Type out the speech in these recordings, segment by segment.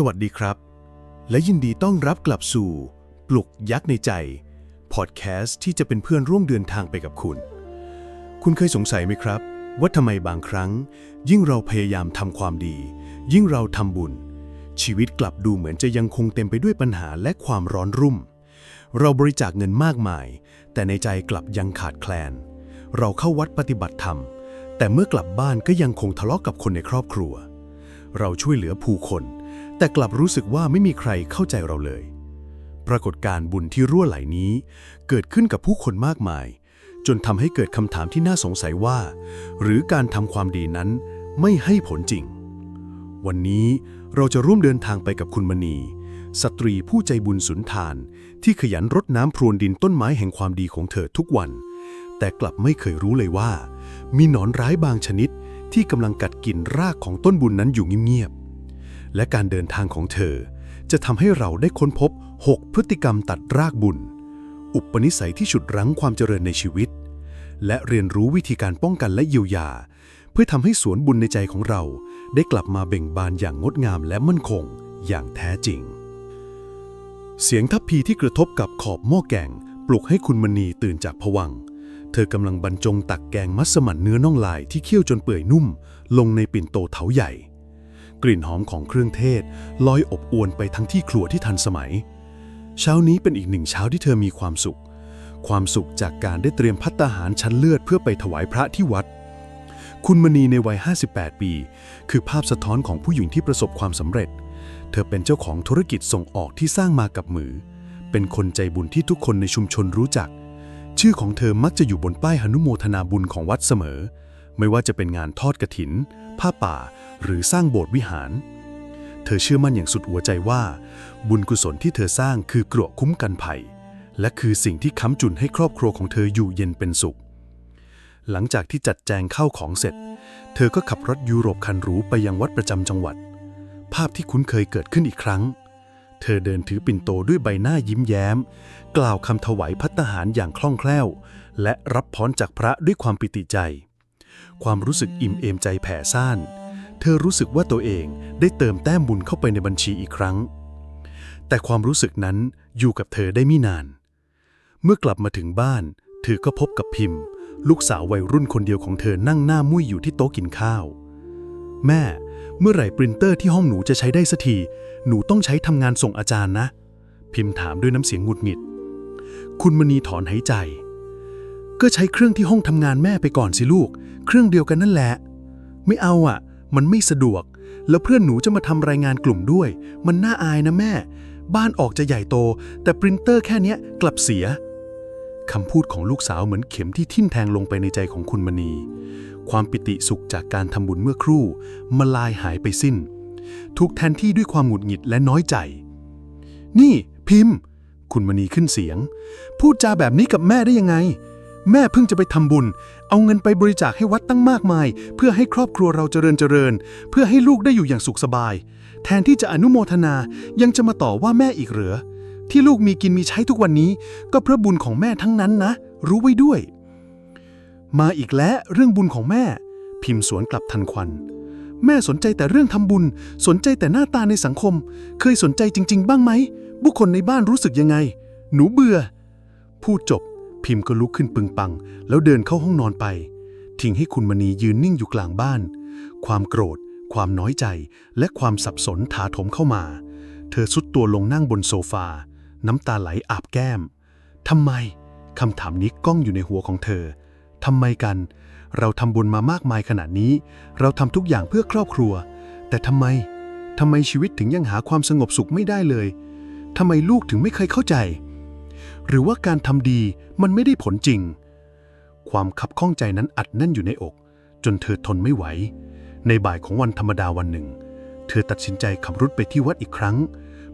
สวัสดีครับ และยินดีต้อนรับกลับสู่ ปลุกยักษ์ในใจ พอดแคสต์ที่จะเป็นเพื่อนร่วมเดินทางไปกับคุณ คุณเคยสงสัยไหมครับ ว่าทำไมบางครั้ง ยิ่งเราพยายามทำความดี ยิ่งเราทำบุญ ชีวิตกลับดูเหมือนจะยังคงเต็มไปด้วยปัญหาและความร้อนรุ่ม เราบริจาคเงินมากมาย แต่ในใจกลับยังขาดแคลน เราเข้าวัดปฏิบัติธรรม แต่เมื่อกลับบ้านก็ยังคงทะเลาะกับคนในครอบครัว เราช่วยเหลือผู้คน แต่กลับรู้สึกว่าไม่มีใครเข้าใจเราเลย ปรากฏการบุญที่รั่วไหลนี้ เกิดขึ้นกับผู้คนมากมาย จนทำให้เกิดคำถามที่น่าสงสัยว่า หรือการทำความดีนั้นไม่ให้ผลจริง วันนี้เราจะร่วมเดินทางไปกับคุณมณี สตรีผู้ใจบุญสุนทาน ที่ขยันรดน้ำพรวนดินต้นไม้แห่งความดีของเธอทุกวัน แต่กลับไม่เคยรู้เลยว่า มีหนอนร้ายบางชนิดที่กำลังกัดกินรากของต้นบุญนั้นอยู่เงียบๆ และการเดินทางของเธอ จะทำให้เราได้ค้นพบ 6 พฤติกรรมตัดรากบุญ อุปนิสัยที่ฉุดรั้งความเจริญในชีวิต และเรียนรู้วิธีการป้องกันและเยียวยา เพื่อทำให้สวนบุญในใจของเรา ได้กลับมาเบ่งบานอย่างงดงามและมั่นคงอย่างแท้จริง เสียงทัพพีที่กระทบกับขอบหม้อแกงปลุกให้คุณมณีตื่นจากผวังเธอกำลังบรรจงตักแกงมัสมั่นเนื้อน่องลายที่เคี่ยวจนเปื่อยนุ่ม ลงในปิ่นโตเถาใหญ่ กลิ่นหอมของเครื่องเทศลอยอบอวนไปทั้งที่ครัวที่ทันสมัย เช้านี้เป็นอีกหนึ่งเช้าที่เธอมีความสุข ความสุขจากการได้เตรียมพัตตาหารชั้นเลือดเพื่อไปถวายพระที่วัด คุณมณีในวัย 58 ปี คือภาพสะท้อนของผู้หญิงที่ประสบความสำเร็จ เธอเป็นเจ้าของธุรกิจส่งออกที่สร้างมากับมือ เป็นคนใจบุญที่ทุกคนในชุมชนรู้จัก ชื่อของเธอมักจะอยู่บนป้ายหนุโมทนาบุญของวัดเสมอ ไม่ว่าจะเป็นงานทอดกระถิน ผ้าป่า หรือสร้างโบสถ์วิหาร เธอเชื่อมั่นอย่างสุดหัวใจว่า บุญกุศลที่เธอสร้างคือเกราะคุ้มกันภัย และคือสิ่งที่ค้ำจุนให้ครอบครัวของเธออยู่เย็นเป็นสุข หลังจากที่จัดแจงเข้าของเสร็จ เธอก็ขับรถยุโรปคันหรูไปยังวัดประจำจังหวัด ภาพที่คุ้นเคยเกิดขึ้นอีกครั้ง เธอเดินถือปิ่นโตด้วยใบหน้ายิ้มแย้ม กล่าวคำถวายพัตตาหารอย่างคล่องแคล่ว และรับพรจากพระด้วยความปิติใจความรู้สึกอิ่มเอมใจแผ่ซ่าน เธอรู้สึกว่าตัวเองได้เติมแต้มบุญเข้าไปในบัญชีอีกครั้ง แต่ความรู้สึกนั้นอยู่กับเธอได้ไม่นาน เมื่อกลับมาถึงบ้าน เธอก็พบกับพิมพ์ ลูกสาววัยรุ่นคนเดียวของเธอนั่งหน้ามุ้ยอยู่ที่โต๊ะกินข้าว แม่ เมื่อไหร่ปรินเตอร์ที่ห้องหนูจะใช้ได้สักที หนูต้องใช้ทำงานส่งอาจารย์นะ พิมพ์ถามด้วยน้ำเสียงหงุดหงิด คุณมณีถอนหายใจ ก็ใช้เครื่องที่ห้องทำงานแม่ไปก่อนสิลูก เครื่องเดียวกันนั่นแหละ ไม่เอาอะ มันไม่สะดวก แล้วเพื่อนหนูจะมาทำรายงานกลุ่มด้วย มันน่าอายนะแม่ บ้านออกจะใหญ่โต แต่ปรินเตอร์แค่เนี้ยกลับเสียคำพูดของลูกสาวเหมือนเข็มที่ทิ่มแทงลงไปในใจของคุณมณี ความปิติสุขจากการทำบุญเมื่อครู่มาลายหายไปสิ้น ถูกแทนที่ด้วยความหงุดหงิดและน้อยใจ นี่ พิมพ์ คุณมณีขึ้นเสียง พูดจาแบบนี้กับแม่ได้ยังไง แม่เพิ่งจะไปทำบุญ เอาเงินไปบริจาคให้วัดตั้งมากมาย เพื่อให้ครอบครัวเราเจริญเจริญ เพื่อให้ลูกได้อยู่อย่างสุขสบาย แทนที่จะอนุโมทนายังจะมาต่อว่าแม่อีกเหรอที่ลูกมีกินมีใช้ทุกวันนี้ ก็เพราะบุญของแม่ทั้งนั้นนะ รู้ไว้ด้วย มาอีกแล้วเรื่องบุญของแม่ พิมพ์สวนกลับทันควัน แม่สนใจแต่เรื่องทำบุญ สนใจแต่หน้าตาในสังคม เคยสนใจจริง ๆ บ้างไหมบุคคลในบ้านรู้สึกยังไง หนูเบื่อพูดจบ พิมพ์ก็ลุกขึ้นปึงปัง แล้วเดินเข้าห้องนอนไป ทิ้งให้คุณมณียืนนิ่งอยู่กลางบ้าน ความโกรธ ความน้อยใจ และความสับสนถาโถมเข้ามา เธอสุดตัวลงนั่งบนโซฟา น้ำตาไหลอาบแก้มทำไมคำถามนี้ก้องอยู่ในหัวของเธอทำไมกัน เราทำบุญมามากมายขนาดนี้ เราทำทุกอย่างเพื่อครอบครัว แต่ทำไมทำไมชีวิตถึงยังหาความสงบสุขไม่ได้เลยทำไมลูกถึงไม่เคยเข้าใจ หรือว่าการทำดีมันไม่ได้ผลจริง ความคับข้องใจนั้นอัดแน่นอยู่ในอก จนเธอทนไม่ไหว ในบ่ายของวันธรรมดาวันหนึ่ง เธอตัดสินใจขับรถไปที่วัดอีกครั้ง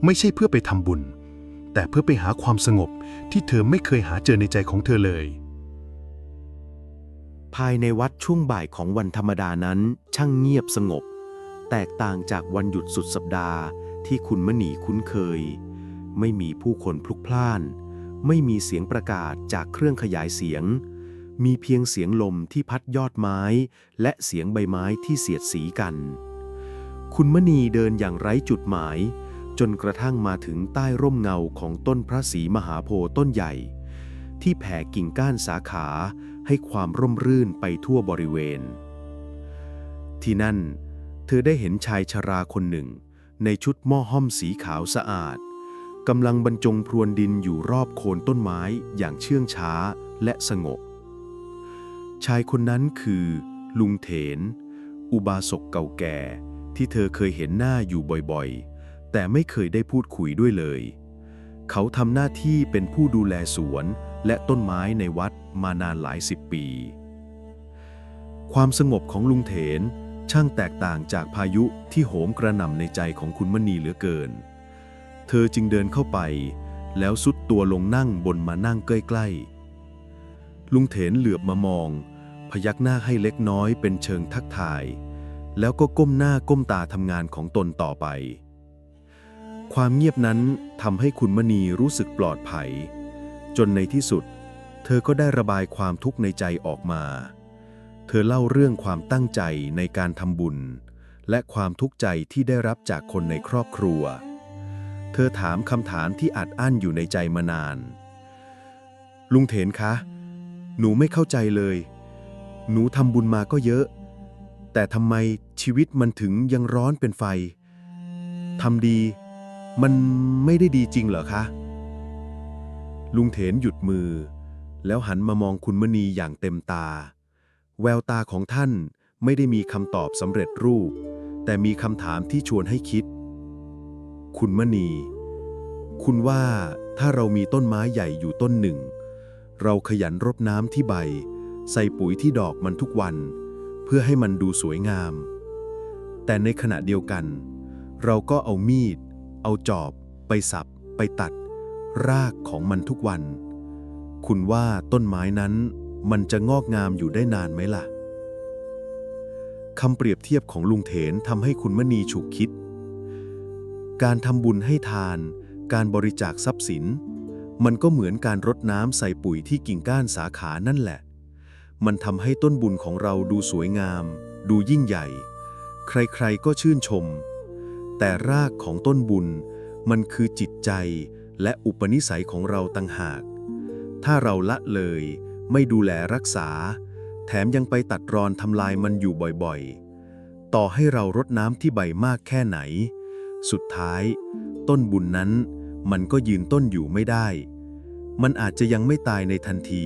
ไม่ใช่เพื่อไปทำบุญ แต่เพื่อไปหาความสงบที่เธอไม่เคยหาเจอในใจของเธอเลย ภายในวัดช่วงบ่ายของวันธรรมดานั้น ช่างเงียบสงบ แตกต่างจากวันหยุดสุดสัปดาห์ที่คุณมณีคุ้นเคย ไม่มีผู้คนพลุกพล่าน ไม่มีเสียงประกาศจากเครื่องขยายเสียง มีเพียงเสียงลมที่พัดยอดไม้ และเสียงใบไม้ที่เสียดสีกัน คุณมณีเดินอย่างไร้จุดหมาย จนกระทั่งมาถึงใต้ร่มเงาของต้นพระศรีมหาโพธิ์ต้นใหญ่ ที่แผ่กิ่งก้านสาขาให้ความร่มรื่นไปทั่วบริเวณ ที่นั่น เธอได้เห็นชายชราคนหนึ่ง ในชุดหม้อห้อมสีขาวสะอาด กำลังบรรจงพรวนดินอยู่รอบโคนต้นไม้อย่างเชื่องช้าและสงบ ชายคนนั้นคือ ลุงเถน อุบาสกเก่าแก่ที่เธอเคยเห็นหน้าอยู่บ่อยๆ แต่ไม่เคยได้พูดคุยด้วยเลย เขาทำหน้าที่เป็นผู้ดูแลสวนและต้นไม้ในวัดมานานหลายสิบปี ความสงบของลุงเถนช่างแตกต่างจากพายุที่โหมกระหน่ำในใจของคุณมณีเหลือเกิน เธอจึงเดินเข้าไป แล้วสุดตัวลงนั่งบนมานั่งใกล้ๆลุงเถนเหลือบมามอง พยักหน้าให้เล็กน้อยเป็นเชิงทักทาย แล้วก็ก้มหน้าก้มตาทำงานของตนต่อไป ความเงียบนั้นทำให้คุณมณีรู้สึกปลอดภัย จนในที่สุด เธอก็ได้ระบายความทุกข์ในใจออกมา เธอเล่าเรื่องความตั้งใจในการทำบุญ และความทุกข์ใจที่ได้รับจากคนในครอบครัว เธอถามคำถามที่อัดอั้นอยู่ในใจมานาน ลุงเถนคะ หนูไม่เข้าใจเลย หนูทำบุญมาก็เยอะ แต่ทำไมชีวิตมันถึงยังร้อนเป็นไฟ ทำดี มันไม่ได้ดีจริงเหรอคะ ลุงเถนหยุดมือ แล้วหันมามองคุณมณีอย่างเต็มตา แววตาของท่านไม่ได้มีคำตอบสำเร็จรูป แต่มีคำถามที่ชวนให้คิด คุณมณี คุณว่าถ้าเรามีต้นไม้ใหญ่อยู่ต้นหนึ่ง เราขยันรดน้ำที่ใบ ใส่ปุ๋ยที่ดอกมันทุกวัน เพื่อให้มันดูสวยงาม แต่ในขณะเดียวกัน เราก็เอามีด เอาจอบ ไปสับ ไปตัด รากของมันทุกวัน คุณว่าต้นไม้นั้นมันจะงอกงามอยู่ได้นานไหมล่ะคำเปรียบเทียบของลุงเถนทำให้คุณมณีฉุกคิด การทำบุญให้ทาน การบริจาคทรัพย์สิน มันก็เหมือนการรดน้ำใส่ปุ๋ยที่กิ่งก้านสาขานั่นแหละ มันทำให้ต้นบุญของเราดูสวยงาม ดูยิ่งใหญ่ ใครๆก็ชื่นชม แต่รากของต้นบุญ มันคือจิตใจและอุปนิสัยของเราต่างหาก ถ้าเราละเลย ไม่ดูแลรักษา แถมยังไปตัดรอนทำลายมันอยู่บ่อยๆ ต่อให้เรารดน้ำที่ใบมากแค่ไหน สุดท้าย ต้นบุญนั้นมันก็ยืนต้นอยู่ไม่ได้ มันอาจจะยังไม่ตายในทันที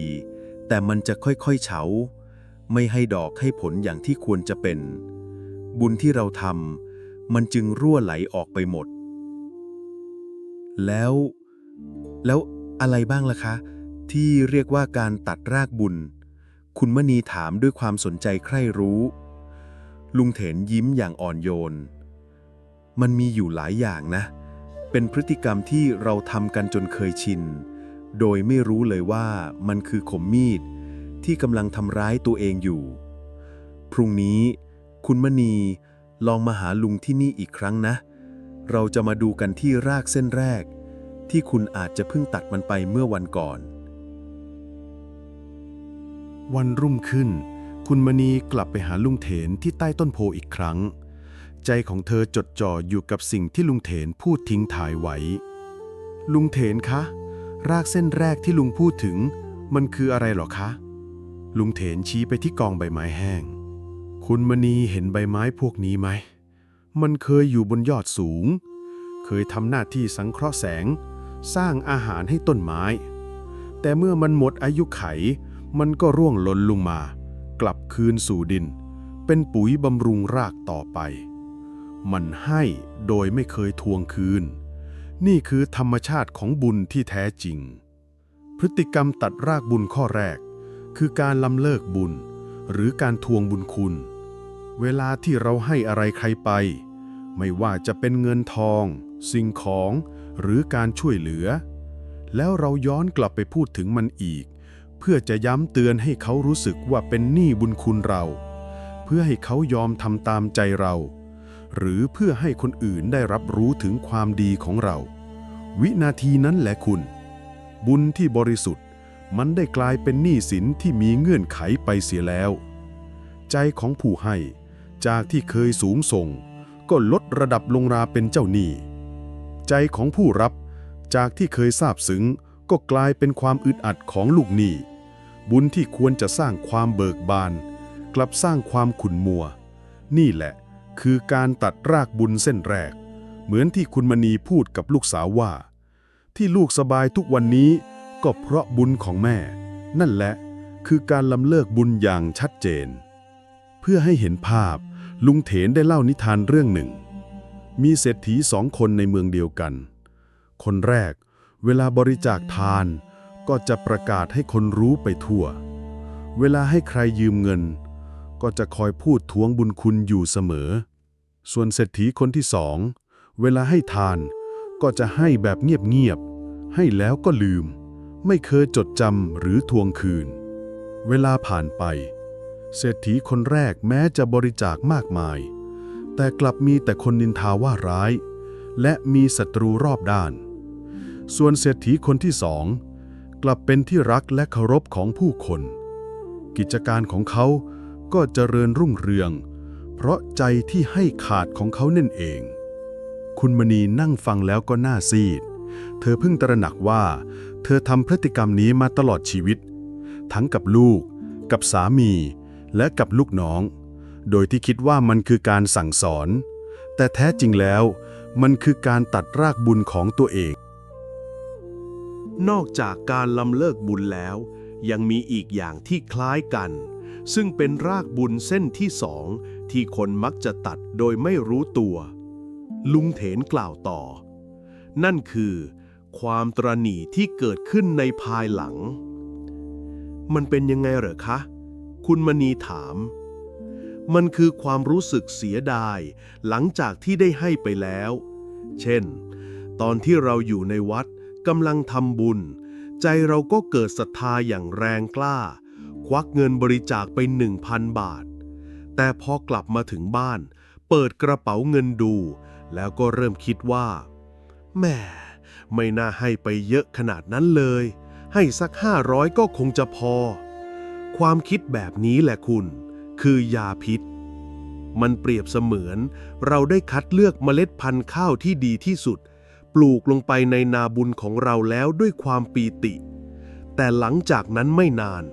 แต่มันจะค่อยๆเฉา ไม่ให้ดอกให้ผลอย่างที่ควรจะเป็น บุญที่เราทำมันจึงรั่วไหลออกไปหมด แล้ว แล้วอะไรบ้างล่ะคะ ที่เรียกว่าการตัดรากบุญ คุณมณีถามด้วยความสนใจใคร่รู้ ลุงเถนยิ้มอย่างอ่อนโยน มันมีอยู่หลายอย่างนะ เป็นพฤติกรรมที่เราทำกันจนเคยชิน โดยไม่รู้เลยว่ามันคือขมมีด ที่กำลังทำร้ายตัวเองอยู่ พรุ่งนี้ คุณมณีลองมาหาลุงที่นี่อีกครั้งนะ เราจะมาดูกันที่รากเส้นแรก ที่คุณอาจจะเพิ่งตัดมันไปเมื่อวันก่อน วันรุ่งขึ้น คุณมณีกลับไปหาลุงเถนที่ใต้ต้นโพอีกครั้ง ใจของเธอจดจ่ออยู่กับสิ่งที่ลุงเถนพูดทิ้งถ่ายไว้ ลุงเถนคะ รากเส้นแรกที่ลุงพูดถึง มันคืออะไรหรอคะ ลุงเถนชี้ไปที่กองใบไม้แห้ง คุณมณีเห็นใบไม้พวกนี้ไหม มันเคยอยู่บนยอดสูง เคยทำหน้าที่สังเคราะห์แสง สร้างอาหารให้ต้นไม้ แต่เมื่อมันหมดอายุไข มันก็ร่วงหล่นลงมา กลับคืนสู่ดิน เป็นปุ๋ยบำรุงรากต่อไป มันให้โดยไม่เคยทวงคืน นี่คือธรรมชาติของบุญที่แท้จริง พฤติกรรมตัดรากบุญข้อแรก คือการล้ำเลิกบุญ หรือการทวงบุญคุณ เวลาที่เราให้อะไรใครไป ไม่ว่าจะเป็นเงินทอง สิ่งของหรือการช่วยเหลือ แล้วเราย้อนกลับไปพูดถึงมันอีก เพื่อจะย้ำเตือนให้เขารู้สึกว่าเป็นหนี้บุญคุณเรา เพื่อให้เขายอมทำตามใจเรา หรือเพื่อให้คนอื่นได้รับรู้ถึงความดีของเรา วินาทีนั้นแหละคุณ บุญที่บริสุทธิ์มันได้กลายเป็นหนี้สินที่มีเงื่อนไขไปเสียแล้ว ใจของผู้ให้จากที่เคยสูงส่ง ก็ลดระดับลงราเป็นเจ้าหนี้ ใจของผู้รับจากที่เคยซาบซึ้งก็กลายเป็นความอึดอัดของลูกหนี้ บุญที่ควรจะสร้างความเบิกบาน กลับสร้างความขุ่นมัว นี่แหละ คือการตัดรากบุญเส้นแรก เหมือนที่คุณมณีพูดกับลูกสาวว่า ที่ลูกสบายทุกวันนี้ก็เพราะบุญของแม่ นั่นแหละคือการลำเลิกบุญอย่างชัดเจน เพื่อให้เห็นภาพลุงเถนได้เล่านิทานเรื่องหนึ่ง มีเศรษฐีสองคนในเมืองเดียวกัน คนแรกเวลาบริจาคทานก็จะประกาศให้คนรู้ไปทั่ว เวลาให้ใครยืมเงิน ก็จะคอยพูดทวงบุญคุณอยู่เสมอ ส่วนเศรษฐีคนที่สอง เวลาให้ทาน ก็จะให้แบบเงียบๆ ให้แล้วก็ลืม ไม่เคยจดจำหรือทวงคืน เวลาผ่านไป เศรษฐีคนแรกแม้จะบริจาคมากมาย แต่กลับมีแต่คนนินทาว่าร้าย และมีศัตรูรอบด้าน ส่วนเศรษฐีคนที่สองกลับเป็นที่รักและเคารพของผู้คน กิจการของเขา ก็เจริญรุ่งเรือง เพราะใจที่ให้ขาดของเขานั่นเอง คุณมณีนั่งฟังแล้วก็น่าซีด เธอเพิ่งตระหนักว่า เธอทำพฤติกรรมนี้มาตลอดชีวิต ทั้งกับลูก กับสามี และกับลูกน้อง โดยที่คิดว่ามันคือการสั่งสอน แต่แท้จริงแล้ว มันคือการตัดรากบุญของตัวเอง นอกจากการลำเลิกบุญแล้ว ยังมีอีกอย่างที่คล้ายกัน ซึ่งเป็นรากบุญเส้นที่สองที่คนมักจะตัดโดยไม่รู้ตัว ลุงเถนกล่าวต่อ นั่นคือ ความตรณีที่เกิดขึ้นในภายหลัง มันเป็นยังไงเหรอคะ คุณมณีถาม มันคือความรู้สึกเสียดาย หลังจากที่ได้ให้ไปแล้ว เช่น ตอนที่เราอยู่ในวัดกำลังทำบุญ ใจเราก็เกิดศรัทธาอย่างแรงกล้า ควักเงินบริจาคไปหนึ่งพันบาท แต่พอกลับมาถึงบ้าน เปิดกระเป๋าเงินดู แล้วก็เริ่มคิดว่าแหม่ไม่น่าให้ไปเยอะขนาดนั้นเลย ให้สักห้าร้อยก็คงจะพอ ความคิดแบบนี้แหละคุณ คือยาพิษ มันเปรียบเสมือน เราได้คัดเลือกเมล็ดพันธุ์ข้าวที่ดีที่สุด ปลูกลงไปในนาบุญของเราแล้วด้วยความปีติ แต่หลังจากนั้นไม่นาน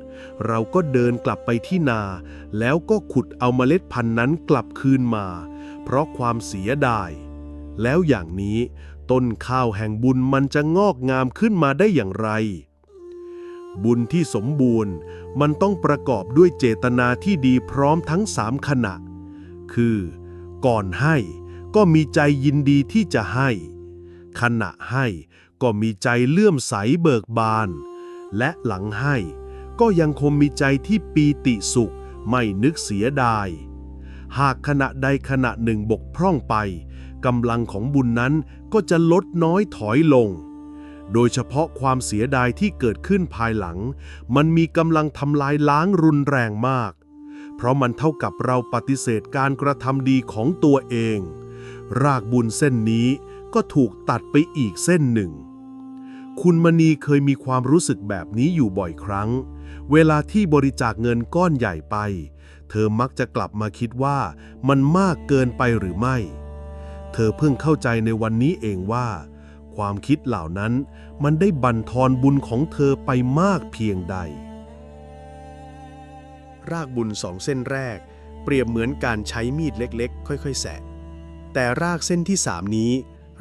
เราก็เดินกลับไปที่นา แล้วก็ขุดเอาเมล็ดพันธุ์นั้นกลับคืนมา เพราะความเสียดาย แล้วอย่างนี้ ต้นข้าวแห่งบุญมันจะงอกงามขึ้นมาได้อย่างไร บุญที่สมบูรณ์มันต้องประกอบด้วยเจตนาที่ดีพร้อมทั้งสามขณะ คือ ก่อนให้ก็มีใจยินดีที่จะให้ ขณะให้ก็มีใจเลื่อมใสเบิกบาน และหลังให้ ก็ยังคงมีใจที่ปีติสุข ไม่นึกเสียดาย หากขณะใดขณะหนึ่งบกพร่องไปกำลังของบุญนั้นก็จะลดน้อยถอยลง โดยเฉพาะความเสียดายที่เกิดขึ้นภายหลัง มันมีกำลังทำลายล้างรุนแรงมาก เพราะมันเท่ากับเราปฏิเสธการกระทำดีของตัวเอง รากบุญเส้นนี้ก็ถูกตัดไปอีกเส้นหนึ่ง คุณมณีเคยมีความรู้สึกแบบนี้อยู่บ่อยครั้ง เวลาที่บริจาคเงินก้อนใหญ่ไป เธอมักจะกลับมาคิดว่ามันมากเกินไปหรือไม่ เธอเพิ่งเข้าใจในวันนี้เองว่า ความคิดเหล่านั้นมันได้บั่นทอนบุญของเธอไปมากเพียงใด รากบุญสองเส้นแรก เปรียบเหมือนการใช้มีดเล็กๆ ค่อยๆ แสะ แต่รากเส้นที่สามนี้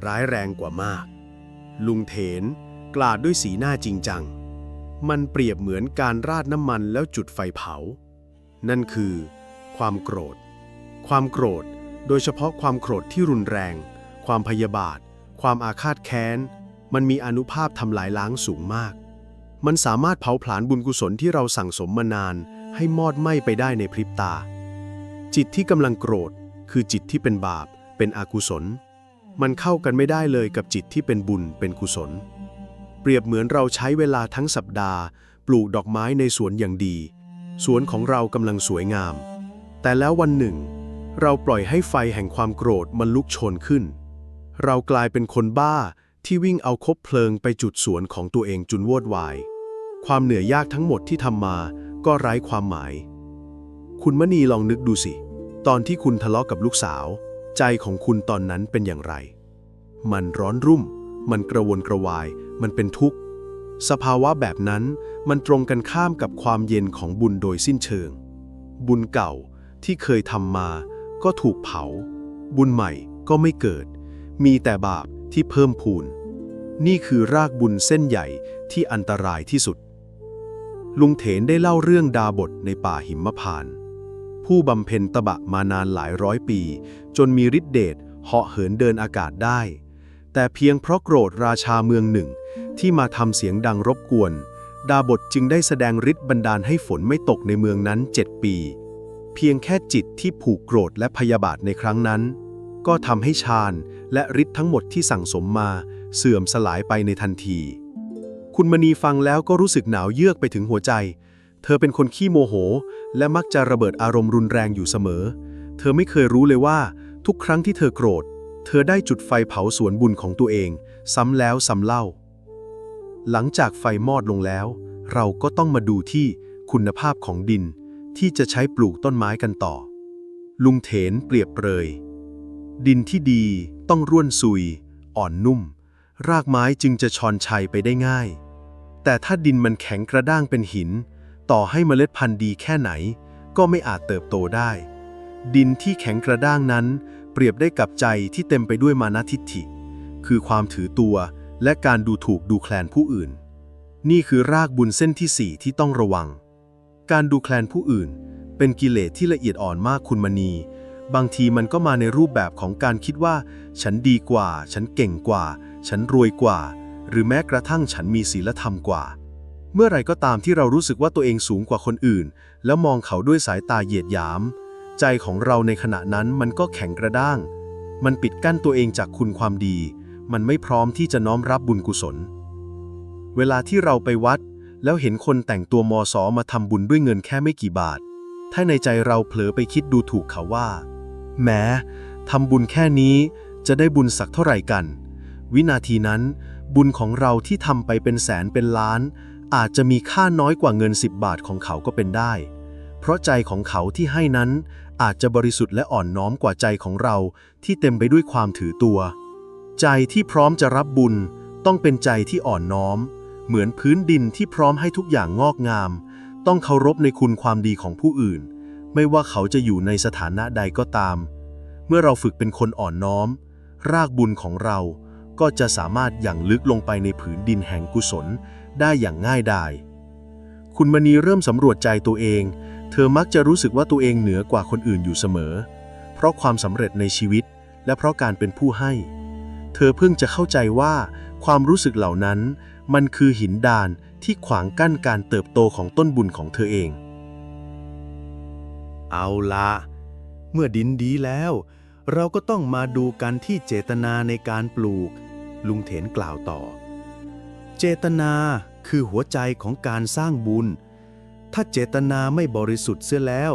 ร้ายแรงกว่ามาก ลุงเถน กล่าวด้วยสีหน้าจริงจัง มันเปรียบเหมือนการราดน้ำมันแล้วจุดไฟเผา นั่นคือ ความโกรธ ความโกรธ โดยเฉพาะความโกรธที่รุนแรง ความพยาบาท ความอาฆาตแค้น มันมีอนุภาพทำลายล้างสูงมาก มันสามารถเผาผลาญบุญกุศลที่เราสั่งสมมานาน ให้มอดไหม้ไปได้ในพริบตา จิตที่กำลังโกรธ คือจิตที่เป็นบาป เป็นอกุศล มันเข้ากันไม่ได้เลยกับจิตที่เป็นบุญเป็นกุศล เปรียบเหมือนเราใช้เวลาทั้งสัปดาห์ ปลูกดอกไม้ในสวนอย่างดี สวนของเรากำลังสวยงาม แต่แล้ววันหนึ่ง เราปล่อยให้ไฟแห่งความโกรธมันลุกโชนขึ้น เรากลายเป็นคนบ้าที่วิ่งเอาคบเพลิงไปจุดสวนของตัวเองจุนโวดวาย ความเหนื่อยยากทั้งหมดที่ทำมาก็ไร้ความหมาย คุณมณีลองนึกดูสิ ตอนที่คุณทะเลาะกับลูกสาว ใจของคุณตอนนั้นเป็นอย่างไร มันร้อนรุ่ม มันกระวนกระวาย มันเป็นทุกข์ สภาวะแบบนั้นมันตรงกันข้ามกับความเย็นของบุญโดยสิ้นเชิง บุญเก่าที่เคยทำมาก็ถูกเผา บุญใหม่ก็ไม่เกิด มีแต่บาปที่เพิ่มพูน นี่คือรากบุญเส้นใหญ่ที่อันตรายที่สุด ลุงเถนได้เล่าเรื่องดาบทในป่าหิมพานต์ผู้บำเพ็ญตบะมานานหลายร้อยปี จนมีฤทธิเดชเหาะเหินเดินอากาศได้ แต่เพียงเพราะโกรธราชาเมืองหนึ่ง ที่มาทำเสียงดังรบกวน ดาบทจึงได้แสดงฤทธิ์บันดาลให้ฝนไม่ตกในเมืองนั้นเจ็ดปี เพียงแค่จิตที่ผูกโกรธและพยาบาทในครั้งนั้น ก็ทำให้ฌานและฤทธิ์ทั้งหมดที่สั่งสมมา เสื่อมสลายไปในทันที คุณมณีฟังแล้วก็รู้สึกหนาวเยือกไปถึงหัวใจ เธอเป็นคนขี้โมโห และมักจะระเบิดอารมณ์รุนแรงอยู่เสมอ เธอไม่เคยรู้เลยว่า ทุกครั้งที่เธอโกรธ เธอได้จุดไฟเผาสวนบุญของตัวเอง ซ้ำแล้วซ้ำเล่า หลังจากไฟมอดลงแล้ว เราก็ต้องมาดูที่คุณภาพของดินที่จะใช้ปลูกต้นไม้กันต่อ ลุงเถนเปรียบเปรย ดินที่ดีต้องร่วนซุย อ่อนนุ่ม รากไม้จึงจะชอนชัยไปได้ง่าย แต่ถ้าดินมันแข็งกระด้างเป็นหิน ต่อให้เมล็ดพันธุ์ดีแค่ไหน ก็ไม่อาจเติบโตได้ ดินที่แข็งกระด้างนั้น เปรียบได้กับใจที่เต็มไปด้วยมานะทิฐิ คือความถือตัว และการดูถูกดูแคลนผู้อื่น นี่คือรากบุญเส้นที่สี่ที่ต้องระวัง การดูแคลนผู้อื่น เป็นกิเลสที่ละเอียดอ่อนมากคุณมณี บางทีมันก็มาในรูปแบบของการคิดว่า ฉันดีกว่า ฉันเก่งกว่า ฉันรวยกว่า หรือแม้กระทั่งฉันมีศีลธรรมกว่า เมื่อไรก็ตามที่เรารู้สึกว่าตัวเองสูงกว่าคนอื่น แล้วมองเขาด้วยสายตาเหยียดหยาม ใจของเราในขณะนั้นมันก็แข็งกระด้าง มันปิดกั้นตัวเองจากคุณความดี มันไม่พร้อมที่จะน้อมรับบุญกุศล เวลาที่เราไปวัด แล้วเห็นคนแต่งตัวมอสอมาทำบุญด้วยเงินแค่ไม่กี่บาท ถ้าในใจเราเผลอไปคิดดูถูกเขาว่า แม้ทำบุญแค่นี้จะได้บุญสักเท่าไหร่กัน วินาทีนั้น บุญของเราที่ทำไปเป็นแสนเป็นล้าน อาจจะมีค่าน้อยกว่าเงิน 10 บาทของเขาก็เป็นได้ เพราะใจของเขาที่ให้นั้นอาจจะบริสุทธิ์และอ่อนน้อมกว่าใจของเราที่เต็มไปด้วยความถือตัว ใจที่พร้อมจะรับบุญต้องเป็นใจที่อ่อนน้อม เหมือนพื้นดินที่พร้อมให้ทุกอย่างงอกงาม ต้องเคารพในคุณความดีของผู้อื่น ไม่ว่าเขาจะอยู่ในสถานะใดก็ตาม เมื่อเราฝึกเป็นคนอ่อนน้อม รากบุญของเราก็จะสามารถอย่างลึกลงไปในผืนดินแห่งกุศลได้อย่างง่ายดายคุณมณีเริ่มสำรวจใจตัวเอง เธอมักจะรู้สึกว่าตัวเองเหนือกว่าคนอื่นอยู่เสมอ เพราะความสำเร็จในชีวิต และเพราะการเป็นผู้ให้ เธอเพิ่งจะเข้าใจว่าความรู้สึกเหล่านั้น มันคือหินดานที่ขวางกั้นการเติบโตของต้นบุญของเธอเอง เอาละเมื่อดินดีแล้ว เราก็ต้องมาดูกันที่เจตนาในการปลูก ลุงเถนกล่าวต่อ เจตนาคือหัวใจของการสร้างบุญ ถ้าเจตนาไม่บริสุทธิ์เสียแล้ว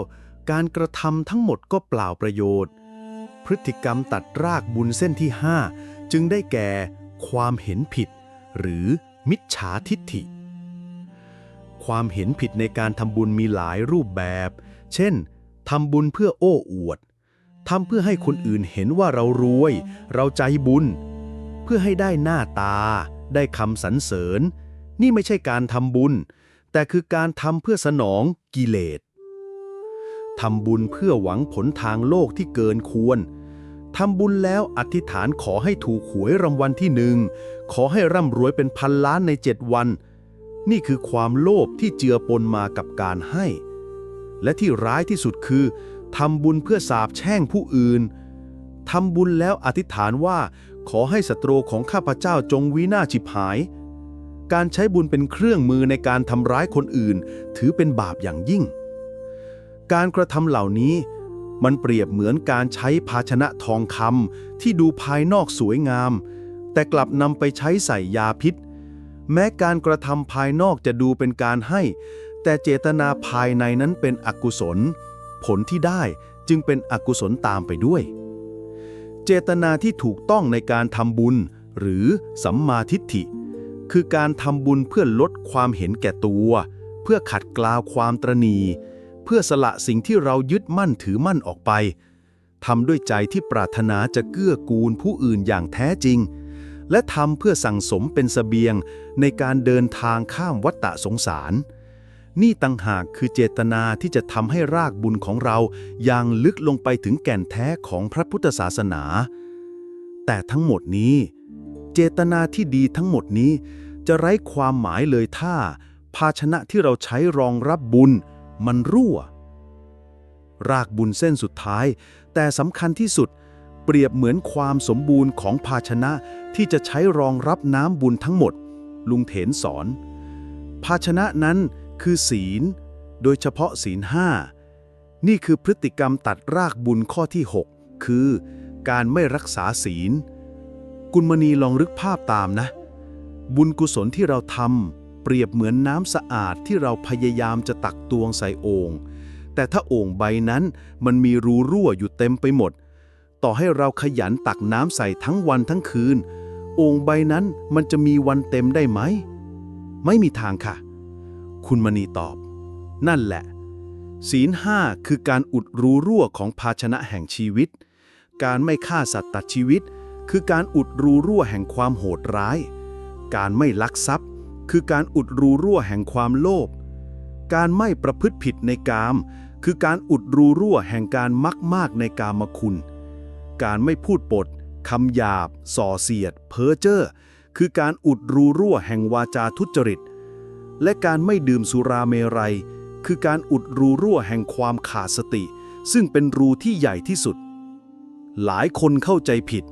การกระทำทั้งหมดก็เปล่าประโยชน์ พฤติกรรมตัดรากบุญเส้นที่ห้า จึงได้แก่ความเห็นผิด หรือมิจฉาทิฏฐิ ความเห็นผิดในการทำบุญมีหลายรูปแบบ เช่นทำบุญเพื่อโอ้อวดทำเพื่อให้คนอื่นเห็นว่าเรารวย เราใจบุญ เพื่อให้ได้หน้าตา ได้คำสรรเสริญ นี่ไม่ใช่การทำบุญ แต่คือการทำเพื่อสนองกิเลสทำบุญเพื่อหวังผลทางโลกที่เกินควร ทำบุญแล้วอธิษฐานขอให้ถูกหวยรางวัลที่หนึ่ง ขอให้ร่ำรวยเป็นพันล้านในเจ็ดวัน นี่คือความโลภที่เจือปนมากับการให้ และที่ร้ายที่สุดคือทำบุญเพื่อสาบแช่งผู้อื่นทำบุญแล้วอธิษฐานว่า ขอให้ศัตรูของข้าพเจ้าจงวินาศฉิบหาย การใช้บุญเป็นเครื่องมือในการทำร้ายคนอื่น ถือเป็นบาปอย่างยิ่ง การกระทำเหล่านี้ มันเปรียบเหมือนการใช้ภาชนะทองคำที่ดูภายนอกสวยงาม แต่กลับนำไปใช้ใส่ยาพิษ แม้การกระทำภายนอกจะดูเป็นการให้ แต่เจตนาภายในนั้นเป็นอกุศล ผลที่ได้จึงเป็นอกุศลตามไปด้วย เจตนาที่ถูกต้องในการทำบุญ หรือสัมมาทิฏฐิ คือการทำบุญเพื่อลดความเห็นแก่ตัว เพื่อขัดเกลาวความตรณี พื่อสละสิ่งที่เรายึดมั่นถือมั่นออกไปทำด้วยใจที่ปรารถนาจะเกื้อกูลผู้อื่นอย่างแท้จริง และทำเพื่อสั่งสมเป็นสเสบียงในการเดินทางข้ามวัฏฏะสงสาร นี่ต่างหากคือเจตนาที่จะทำให้รากบุญของเราอย่างลึกลงไปถึงแก่นแท้ของพระพุทธศาสนา แต่ทั้งหมดนี้ เจตนาที่ดีทั้งหมดนี้ จะไร้ความหมายเลยถ้า ภาชนะที่เราใช้รองรับบุญ มันรั่ว รากบุญเส้นสุดท้าย แต่สำคัญที่สุด เปรียบเหมือนความสมบูรณ์ของภาชนะที่จะใช้รองรับน้ำบุญทั้งหมด ลุงเถนสอน ภาชนะนั้นคือศีล โดยเฉพาะศีลห้านี่คือพฤติกรรมตัดรากบุญข้อที่ 6 คือ การไม่รักษาศีล กุลมณีลองนึกภาพตามนะ บุญกุศลที่เราทำ รียบเหมือนน้ำสะอาดที่เราพยายามจะตักตวงใส่โอ่งแต่ถ้าโอ่งใบนั้นมันมีรูรั่วอยู่เต็มไปหมด ต่อให้เราขยันตักน้ำใส่ทั้งวันทั้งคืน โอ่งใบนั้นมันจะมีวันเต็มได้ไหม ไม่มีทางค่ะ คุณมณีตอบ นั่นแหละ ศีลห้าคือการอุดรูรั่วของภาชนะแห่งชีวิต การไม่ฆ่าสัตว์ตัดชีวิต คือการอุดรูรั่วแห่งความโหดร้าย การไม่ลักทรัพย์ คือการอุดรูรั่วแห่งความโลภ การไม่ประพฤติผิดในกาม คือการอุดรูรั่วแห่งการมักมากในกามคุณ การไม่พูดปดคำหยาบ ส่อเสียด เพ้อเจ้อ คือการอุดรูรั่วแห่งวาจาทุจริต และการไม่ดื่มสุราเมรัย คือการอุดรูรั่วแห่งความขาดสติ ซึ่งเป็นรูที่ใหญ่ที่สุด หลายคนเข้าใจผิด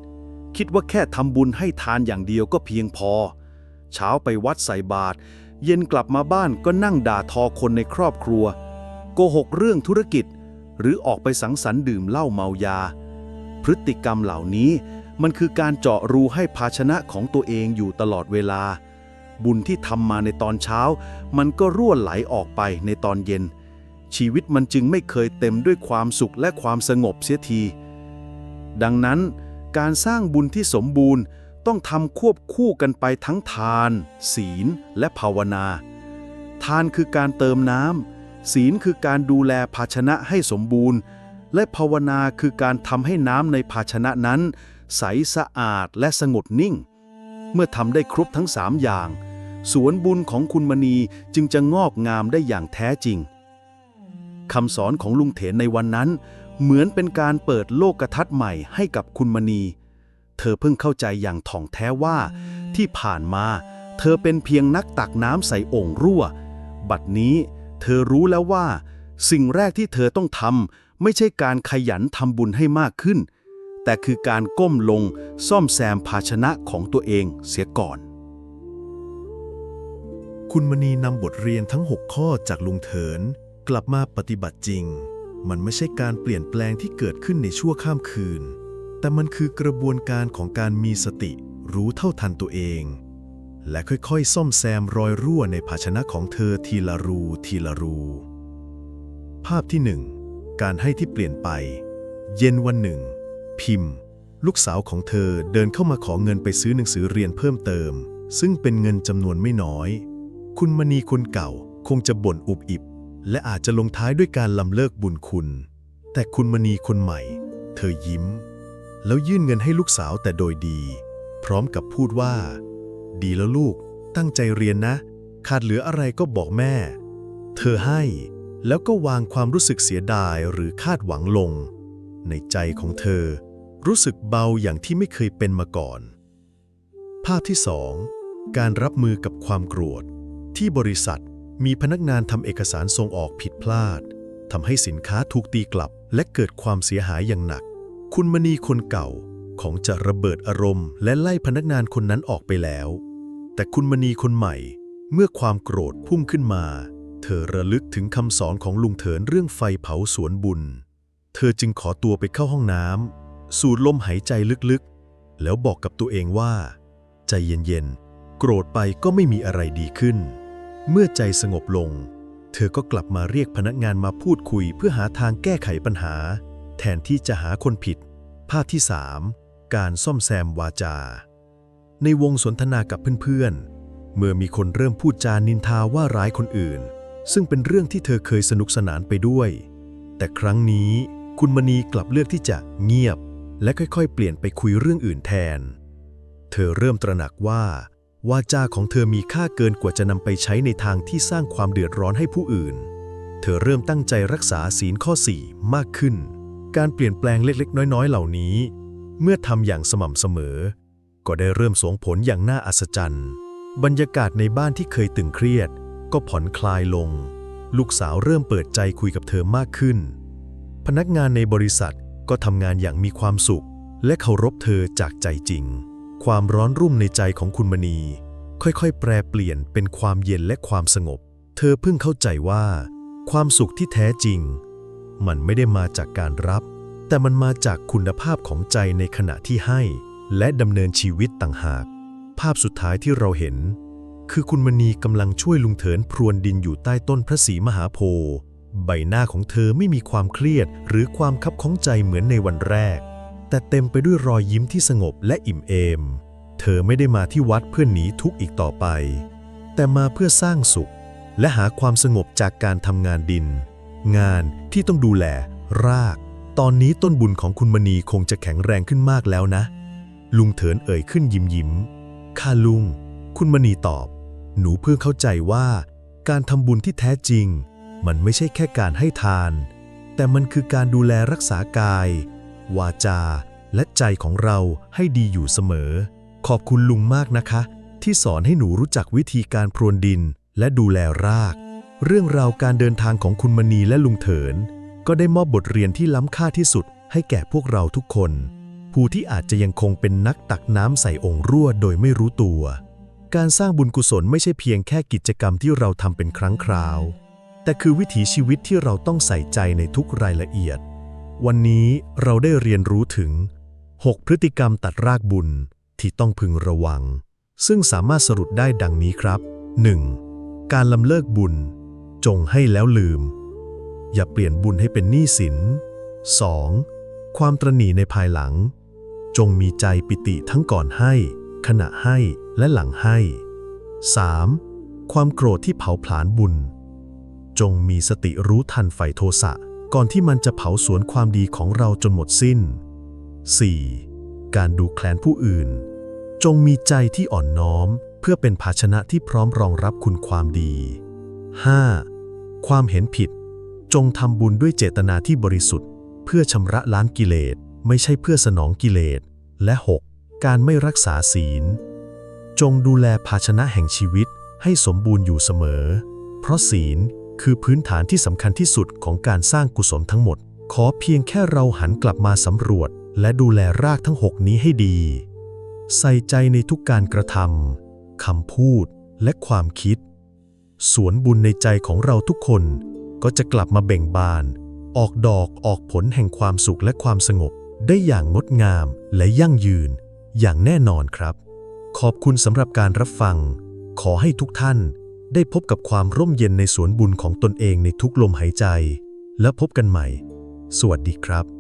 คิดว่าแค่ทำบุญให้ทานอย่างเดียวก็เพียงพอ เช้าไปวัดใส่บาตรเย็นกลับมาบ้านก็นั่งด่าทอคนในครอบครัว โกหกเรื่องธุรกิจ หรือออกไปสังสรรค์ดื่มเหล้าเมายา พฤติกรรมเหล่านี้มันคือการเจาะรูให้ภาชนะของตัวเองอยู่ตลอดเวลา บุญที่ทำมาในตอนเช้า มันก็รั่วไหลออกไปในตอนเย็น ชีวิตมันจึงไม่เคยเต็มด้วยความสุขและความสงบเสียที ดังนั้นการสร้างบุญที่สมบูรณ์ ต้องทำควบคู่กันไปทั้งทาน ศีล และภาวนา ทานคือการเติมน้ำศีลคือการดูแลภาชนะให้สมบูรณ์ และภาวนาคือการทำให้น้ำในภาชนะนั้น ใสสะอาดและสงบนิ่ง เมื่อทำได้ครบทั้งสามอย่าง สวนบุญของคุณมณีจึงจะงอกงามได้อย่างแท้จริงคำสอนของลุงเถนในวันนั้น เหมือนเป็นการเปิดโลกทัศน์ใหม่ให้กับคุณมณี เธอเพิ่งเข้าใจอย่างถ่องแท้ว่า ที่ผ่านมา เธอเป็นเพียงนักตักน้ำใส่โอ่งรั่ว บัดนี้ เธอรู้แล้วว่า สิ่งแรกที่เธอต้องทำไม่ใช่การขยันทำบุญให้มากขึ้น แต่คือการก้มลงซ่อมแซมภาชนะของตัวเองเสียก่อน คุณมณีนำบทเรียนทั้ง 6 ข้อจากลุงเถิน กลับมาปฏิบัติจริง มันไม่ใช่การเปลี่ยนแปลงที่เกิดขึ้นในชั่วข้ามคืน แต่มันคือกระบวนการของการมีสติ รู้เท่าทันตัวเอง และค่อยๆ ซ่อมแซมรอยรั่วในภาชนะของเธอทีละรูทีละรู ภาพที่หนึ่งการให้ที่เปลี่ยนไป เย็นวันหนึ่ง พิมพ์ ลูกสาวของเธอเดินเข้ามาขอเงินไปซื้อหนังสือเรียนเพิ่มเติม ซึ่งเป็นเงินจำนวนไม่น้อย คุณมณีคนเก่าคงจะบ่นอุบอิบ และอาจจะลงท้ายด้วยการลำเลิกบุญคุณ แต่คุณมณีคนใหม่ เธอยิ้ม แล้วยื่นเงินให้ลูกสาวแต่โดยดี พร้อมกับพูดว่า ดีแล้วลูก ตั้งใจเรียนนะ ขาดเหลืออะไรก็บอกแม่ เธอให้ แล้วก็วางความรู้สึกเสียดายหรือคาดหวังลง ในใจของเธอ รู้สึกเบาอย่างที่ไม่เคยเป็นมาก่อน ภาพที่สองการรับมือกับความโกรธ ที่บริษัทมีพนักงานทำเอกสารส่งออกผิดพลาดทำให้สินค้าถูกตีกลับและเกิดความเสียหายอย่างหนัก คุณมณีคนเก่าของจะระเบิดอารมณ์ และไล่พนักงานคนนั้นออกไปแล้ว แต่คุณมณีคนใหม่ เมื่อความโกรธพุ่งขึ้นมา เธอระลึกถึงคำสอนของลุงเถินเรื่องไฟเผาสวนบุญ เธอจึงขอตัวไปเข้าห้องน้ำสูดลมหายใจลึกๆ แล้วบอกกับตัวเองว่า ใจเย็นๆ โกรธไปก็ไม่มีอะไรดีขึ้น เมื่อใจสงบลง เธอก็กลับมาเรียกพนักงานมาพูดคุยเพื่อหาทางแก้ไขปัญหา แทนที่จะหาคนผิด ภาพที่ 3 การซ่อมแซมวาจา ในวงสนทนากับเพื่อนๆ เมื่อมีคนเริ่มพูดจานินทาว่าร้ายคนอื่น ซึ่งเป็นเรื่องที่เธอเคยสนุกสนานไปด้วย แต่ครั้งนี้คุณมณีกลับเลือกที่จะเงียบ และค่อยๆ เปลี่ยนไปคุยเรื่องอื่นแทน เธอเริ่มตระหนักว่าวาจาของเธอมีค่าเกินกว่าจะนำไปใช้ในทางที่สร้างความเดือดร้อนให้ผู้อื่น เธอเริ่มตั้งใจรักษาศีลข้อ4มากขึ้น การเปลี่ยนแปลงเล็กๆ น้อยๆ เหล่านี้ เมื่อทำอย่างสม่ำเสมอ ก็ได้เริ่มสวงผลอย่างน่าอัศจรรย์ บรรยากาศในบ้านที่เคยตึงเครียด ก็ผ่อนคลายลง ลูกสาวเริ่มเปิดใจคุยกับเธอมากขึ้น พนักงานในบริษัทก็ทำงานอย่างมีความสุข และเคารพเธอจากใจจริง ความร้อนรุ่มในใจของคุณมณี ค่อยๆ แปรเปลี่ยนเป็นความเย็นและความสงบ เธอเพิ่งเข้าใจว่า ความสุขที่แท้จริง มันไม่ได้มาจากการรับ แต่มันมาจากคุณภาพของใจในขณะที่ให้ และดำเนินชีวิตต่างหาก ภาพสุดท้ายที่เราเห็น คือคุณมณีกำลังช่วยลุงเถินพรวนดินอยู่ใต้ต้นพระศรีมหาโพธิ์ใบหน้าของเธอไม่มีความเครียดหรือความคับข้องใจเหมือนในวันแรก แต่เต็มไปด้วยรอยยิ้มที่สงบและอิ่มเอม เธอไม่ได้มาที่วัดเพื่อหนีทุกข์อีกต่อไป แต่มาเพื่อสร้างสุข และหาความสงบจากการทำงานดิน งานที่ต้องดูแล ราก ตอนนี้ต้นบุญของคุณมณีคงจะแข็งแรงขึ้นมากแล้วนะ ลุงเถินเอ่ยขึ้นยิ้มยิ้มข้าลุง คุณมณีตอบ หนูเพิ่งเข้าใจว่า การทำบุญที่แท้จริง มันไม่ใช่แค่การให้ทาน แต่มันคือการดูแลรักษากาย วาจา และใจของเราให้ดีอยู่เสมอ ขอบคุณลุงมากนะคะ ที่สอนให้หนูรู้จักวิธีการพรวนดินและดูแลราก เรื่องราวการเดินทางของคุณมณีและลุงเถิน ก็ได้มอบบทเรียนที่ล้ำค่าที่สุดให้แก่พวกเราทุกคน ผู้ที่อาจจะยังคงเป็นนักตักน้ำใส่องค์รั่วโดยไม่รู้ตัว การสร้างบุญกุศลไม่ใช่เพียงแค่กิจกรรมที่เราทำเป็นครั้งคราว แต่คือวิถีชีวิตที่เราต้องใส่ใจในทุกรายละเอียด วันนี้เราได้เรียนรู้ถึง 6 พฤติกรรมตัดรากบุญที่ต้องพึงระวัง ซึ่งสามารถสรุปได้ดังนี้ครับ 1. การลำเลิกบุญ จงให้แล้วลืม อย่าเปลี่ยนบุญให้เป็นหนี้สิน 2. ความตรณีในภายหลัง จงมีใจปิติทั้งก่อนให้ ขณะให้และหลังให้ 3. ความโกรธที่เผาผลาญบุญ จงมีสติรู้ทันไฟโทสะ ก่อนที่มันจะเผาสวนความดีของเราจนหมดสิ้น 4. การดูแคลนผู้อื่น จงมีใจที่อ่อนน้อม เพื่อเป็นภาชนะที่พร้อมรองรับคุณความดี 5. ความเห็นผิด จงทำบุญด้วยเจตนาที่บริสุทธิ์ เพื่อชำระล้างกิเลส ไม่ใช่เพื่อสนองกิเลส และ 6. การไม่รักษาศีล จงดูแลภาชนะแห่งชีวิตให้สมบูรณ์อยู่เสมอ เพราะศีลคือพื้นฐานที่สำคัญที่สุดของการสร้างกุศลทั้งหมด ขอเพียงแค่เราหันกลับมาสำรวจ และดูแลรากทั้งหกนี้ให้ดี ใส่ใจในทุกการกระทำคำพูดและความคิด สวนบุญในใจของเราทุกคนก็จะกลับมาเบ่งบาน ออกดอกออกผลแห่งความสุขและความสงบ ได้อย่างงดงามและยั่งยืน อย่างแน่นอนครับ ขอบคุณสำหรับการรับฟัง ขอให้ทุกท่านได้พบกับความร่มเย็นในสวนบุญของตนเองในทุกลมหายใจ และพบกันใหม่ สวัสดีครับ